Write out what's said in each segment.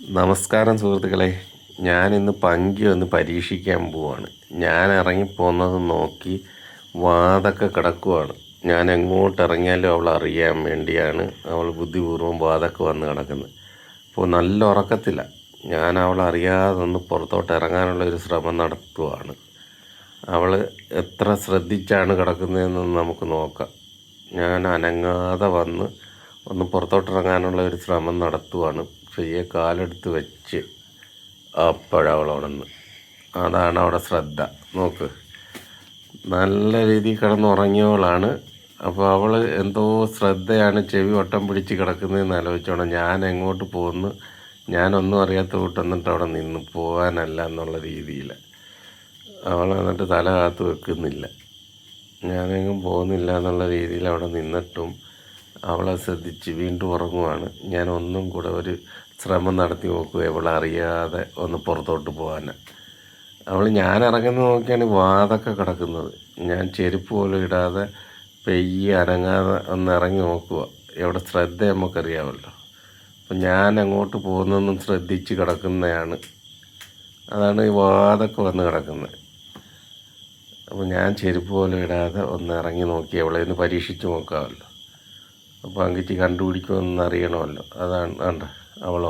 നമസ്കാരം സുഹൃത്തുക്കളെ. ഞാൻ ഇന്ന് പങ്കി ഒന്ന് പരീക്ഷിക്കാൻ പോവാണ്. ഞാൻ ഇറങ്ങിപ്പോന്നത് നോക്കി വാതൊക്കെ കിടക്കുവാണ്. ഞാൻ എങ്ങോട്ട് ഇറങ്ങിയാലും അവൾ അറിയാൻ വേണ്ടിയാണ് അവൾ ബുദ്ധിപൂർവം വാതൊക്കെ വന്ന് കിടക്കുന്നത്. അപ്പോൾ നല്ല ഉറക്കത്തില്ല ഞാൻ അവൾ അറിയാതെ ഒന്ന് പുറത്തോട്ട് ഇറങ്ങാനുള്ള ഒരു ശ്രമം നടത്തുവാണ്. അവൾ എത്ര ശ്രദ്ധിച്ചാണ് കിടക്കുന്നതെന്ന് നമുക്ക് നോക്കാം. ഞാൻ അനങ്ങാതെ വന്ന് ഒന്ന് പുറത്തോട്ടിറങ്ങാനുള്ള ഒരു ശ്രമം നടത്തുവാണ്. ചെറിയ കാലെടുത്ത് വെച്ച് അപ്പോഴവൾ ഉണർന്ന് അതാണ് അവിടെ ശ്രദ്ധ. നോക്ക്. നല്ല രീതിയിൽ കിടന്നുറങ്ങിയവളാണ്. അപ്പോൾ അവൾ എന്തോ ശ്രദ്ധയാണ് ചെവി വട്ടം പിടിച്ച് കിടക്കുന്നതെന്ന് ആലോചിച്ചോണം. ഞാൻ എങ്ങോട്ട് പോകുന്നു? ഞാനൊന്നും അറിയാത്ത കൂട്ടെന്നിട്ട് അവിടെ നിന്ന് പോകാനല്ല എന്നുള്ള രീതിയിൽ. അവൾ എന്നിട്ട് തല കാത്ത് വെക്കുന്നില്ല. ഞാനെങ്ങും പോകുന്നില്ല എന്നുള്ള രീതിയിൽ അവിടെ നിന്നിട്ടും അവളെ ശ്രദ്ധിച്ച് വീണ്ടും ഉറങ്ങുവാണ്. ഞാൻ ഒന്നും കൂടെ ഒരു ശ്രമം നടത്തി നോക്കുക അവളെ അറിയാതെ ഒന്ന് പുറത്തോട്ട് പോകാൻ അവൾ ഞാൻ ഇറങ്ങുന്നത് നോക്കിയാണ് വാതൊക്കെ കിടക്കുന്നത്. ഞാൻ ചെരുപ്പ് പോലും ഇടാതെ പെയ്യ് അനങ്ങാതെ ഒന്ന് ഇറങ്ങി നോക്കുക. എവിടെ ശ്രദ്ധ നമുക്കറിയാമല്ലോ. അപ്പം ഞാൻ അങ്ങോട്ട് പോകുന്നതൊന്നും ശ്രദ്ധിച്ച് കിടക്കുന്നതാണ്. അതാണ് ഈ വാതൊക്കെ വന്ന് കിടക്കുന്നത്. അപ്പോൾ ഞാൻ ചെരുപ്പ് പോലും ഇടാതെ ഒന്ന് ഇറങ്ങി നോക്കി അവളെ ഒന്ന് പരീക്ഷിച്ച് നോക്കാമല്ലോ. അപ്പോൾ അങ്കിച്ച് കണ്ടുപിടിക്കുമെന്ന് അറിയണമല്ലോ അതാണ് വേണ്ട അവൾ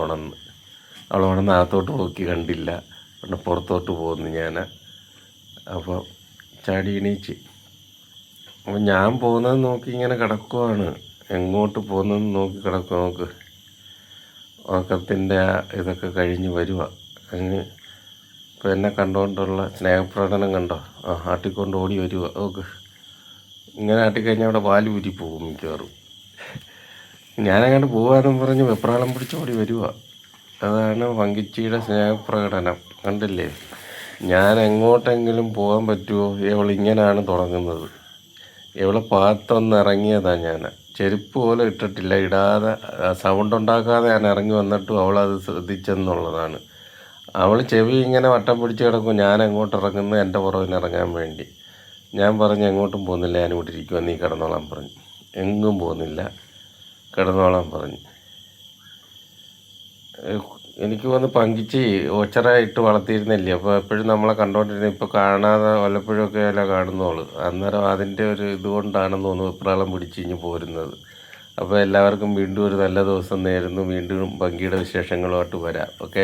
ഉണർന്ന് അകത്തോട്ട് നോക്കി കണ്ടില്ല. പിന്നെ പുറത്തോട്ട് പോകുന്നു ഞാൻ അപ്പോൾ ചാടി എണീച്ച്. അപ്പോൾ ഞാൻ പോകുന്നത് നോക്കി ഇങ്ങനെ കിടക്കുവാണ്. എങ്ങോട്ട് പോകുന്നതെന്ന് നോക്കി കിടക്കുക നോക്ക്. ഉറക്കത്തിന്റെ ഇതൊക്കെ കഴിഞ്ഞ് വരുക അങ്ങ് ഇപ്പോൾ എന്നെ കണ്ടുകൊണ്ടുള്ള സ്നേഹപ്രകടനം കണ്ടോ? ആ ആട്ടിക്കൊണ്ട് ഓടി വരുക നോക്ക്. ഇങ്ങനെ ആട്ടിക്കഴിഞ്ഞാൽ അവിടെ വാൽ ഊരി പോകും മിക്കവാറും. ഞാനങ്ങോട്ട് പോകാനും പറഞ്ഞ് വെപ്രാളം പിടിച്ച് ഓടി വരുക അതാണ് വങ്കിച്ചിയുടെ സ്നേഹപ്രകടനം. കണ്ടില്ലേ? ഞാൻ എങ്ങോട്ടെങ്കിലും പോകാൻ പറ്റുമോ ഇവൾ ഇങ്ങനെയാണ് തുടങ്ങുന്നത്. ഇവളെ പാത്തൊന്ന് ഇറങ്ങിയതാണ് ഞാൻ ചെരുപ്പ് പോലെ ഇട്ടിട്ടില്ല. ഇടാതെ സൗണ്ട് ഉണ്ടാക്കാതെ ഞാൻ ഇറങ്ങി വന്നിട്ടും അവളത് ശ്രദ്ധിച്ചെന്നുള്ളതാണ്. അവൾ ചെവി ഇങ്ങനെ വട്ടം പിടിച്ച് കിടക്കും. ഞാൻ എങ്ങോട്ട് ഇറങ്ങുന്നു എന്റെ പുറകിന് ഇറങ്ങാൻ വേണ്ടി. ഞാൻ പറഞ്ഞു എങ്ങോട്ടും പോകുന്നില്ല. ഞാൻ ഇവിടെ ഇരിക്കുക നീ കിടന്നോളാൻ പറഞ്ഞു. എങ്ങും പോകുന്നില്ല. കിടന്നോളാൻ പറഞ്ഞു. എനിക്ക് വന്ന് പങ്കിച്ച് ഒച്ചറായിട്ട് വളർത്തിയിരുന്നില്ലേ? അപ്പോൾ എപ്പോഴും നമ്മളെ കണ്ടുകൊണ്ടിരുന്നത് ഇപ്പോൾ കാണാതെ വല്ലപ്പോഴൊക്കെ അല്ല കാണുന്നോൾ അന്നേരം അതിന്റെ ഒരു ഇതുകൊണ്ടാണെന്ന് തോന്നുന്നു വെപ്രാളം പിടിച്ച് പോരുന്നത്. അപ്പോൾ എല്ലാവർക്കും വീണ്ടും ഒരു നല്ല ദിവസം നേരുന്നു. വീണ്ടും പങ്കിയുടെ വിശേഷങ്ങളുമായിട്ട് വരാം. ഓക്കെ?